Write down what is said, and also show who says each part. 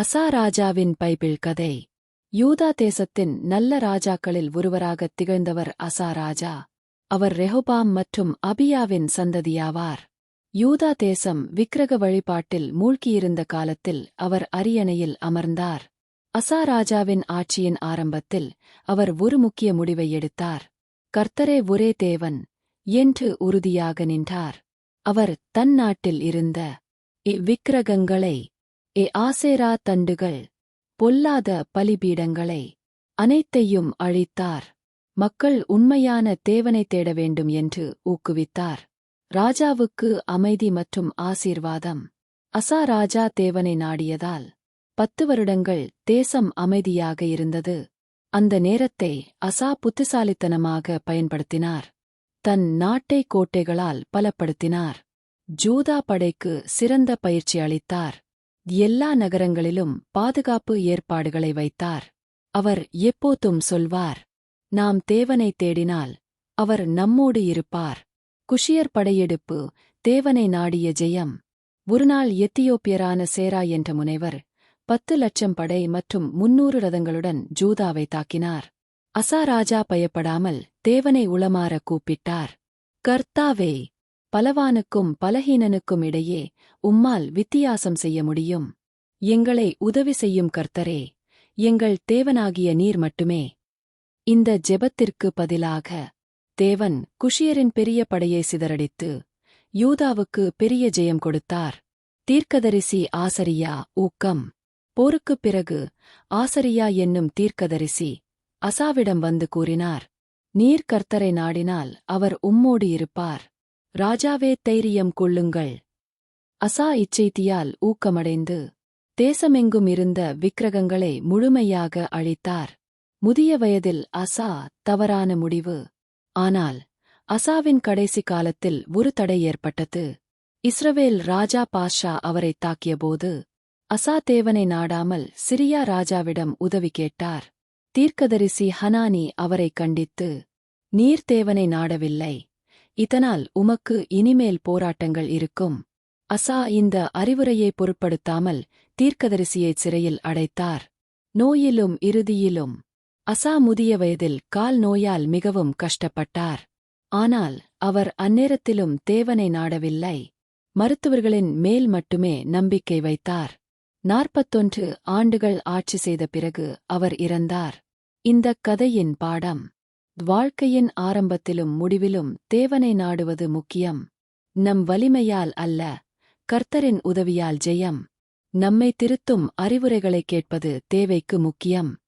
Speaker 1: அசா ராஜாவின் பைபிள் கதை. யூதா தேசத்தின் நல்ல ராஜாக்களில் ஒருவராகத் திகழ்ந்தவர் அசா ராஜா அவர் ரெஹோபாம் மற்றும் அபியாவின் சந்ததியாவார். யூதா தேசம் விக்கிரக வழிபாட்டில் மூழ்கியிருந்த காலத்தில் அவர் அரியணையில் அமர்ந்தார். அசா ராஜாவின் ஆட்சியின் ஆரம்பத்தில் அவர் ஒரு முக்கிய முடிவை எடுத்தார். கர்த்தரே ஒரே தேவன் என்று உறுதியாக நின்றார். அவர் தன் நாட்டில் இருந்த இவ்விக்கிரகங்களை ஏ ஆசேரா தண்டுகள் பொல்லாத பலிபீடங்களை அனைத்தையும் அழித்தார். மக்கள் உண்மையான தேவனை தேட வேண்டும் என்று ஊக்குவித்தார். ராஜாவுக்கு அமைதி மற்றும் ஆசீர்வாதம். அசா ராஜா தேவனை நாடியதால் பத்து வருடங்கள் தேசம் அமைதியாக இருந்தது. அந்த நேரத்தை அசா புத்திசாலித்தனமாக பயன்படுத்தினார். தன் நாட்டை கோட்டைகளால் பலப்படுத்தினார். ஜூதா படைக்கு சிறந்த பயிற்சி அளித்தார். எல்லா நகரங்களிலும் பாதுகாப்பு ஏற்பாடுகளை வைத்தார். அவர் எப்போதும் சொல்வார் நாம் தேவனை தேடினால் அவர் நம்மோடு இருப்பார். குஷியர் படையெடுப்பு தேவனை நாடிய ஜெயம். ஒருநாள் எத்தியோப்பியரான சேரா என்ற முனைவர் பத்து லட்சம் படை மற்றும் முன்னூறு ரதங்களுடன் ஜூதாவை தாக்கினார். அசா ராஜா பயப்படாமல் தேவனை உளமாற கூப்பிட்டார். கர்த்தாவே பலவானுக்கும் பலஹீனனுக்கும் இடையே உம்மால் வித்தியாசம் செய்ய முடியும். எங்களை உதவி செய்யும் கர்த்தரே எங்கள் தேவனாகிய நீர் மட்டுமே. இந்த ஜெபத்திற்கு பதிலாக தேவன் குஷியரின் பெரிய படையை சிதறடித்து யூதாவுக்கு பெரிய ஜெயம் கொடுத்தார். தீர்க்கதரிசி ஆசரியா ஊக்கம். போருக்குப் பிறகு ஆசரியா என்னும் தீர்க்கதரிசி அசாவிடம் வந்து கூறினார் நீர் கர்த்தரை நாடினால் அவர் உம்மோடு இருப்பார். ராஜாவே தைரியம் கொள்ளுங்கள். அசா இச்செய்தியால் ஊக்கமடைந்து தேசமெங்கும் இருந்த விக்கிரகங்களை முழுமையாக அழித்தார். முதிய வயதில் அசா தவறான முடிவு. ஆனால் அசாவின் கடைசி காலத்தில் ஒரு தடை ஏற்பட்டது. இஸ்ரவேல் ராஜா பாஷா அவரைத் தாக்கியபோது அசா தேவனை நாடாமல் சிரியா ராஜாவிடம் உதவி கேட்டார். தீர்க்கதரிசி ஹனானி அவரைக் கண்டித்து நீர் தேவனை நாடவில்லை. இதனால் உமக்கு இனிமேல் போராட்டங்கள் இருக்கும். அசா இந்த அறிவுரையை பொருட்படுத்தாமல் தீர்க்கதரிசியைச் சிறையில் அடைத்தார். நோயிலும் இறுதியிலும். அசா முதிய வயதில் கால் நோயால் மிகவும் கஷ்டப்பட்டார். ஆனால் அவர் அந்நேரத்திலும் தேவனை நாடவில்லை. மருத்துவர்களின் மேல் மட்டுமே நம்பிக்கை வைத்தார். நாற்பத்தொன்று ஆண்டுகள் ஆட்சி செய்த பிறகு அவர் இறந்தார். இந்தக் கதையின் பாடம். வாழ்க்கையின் ஆரம்பத்திலும் முடிவிலும் தேவனை நாடுவது முக்கியம். நம் வலிமையால் அல்ல கர்த்தரின் உதவியால் ஜெயம். நம்மை திருத்தும் அறிவுரைகளைக் கேட்பது தேவைக்கு முக்கியம்.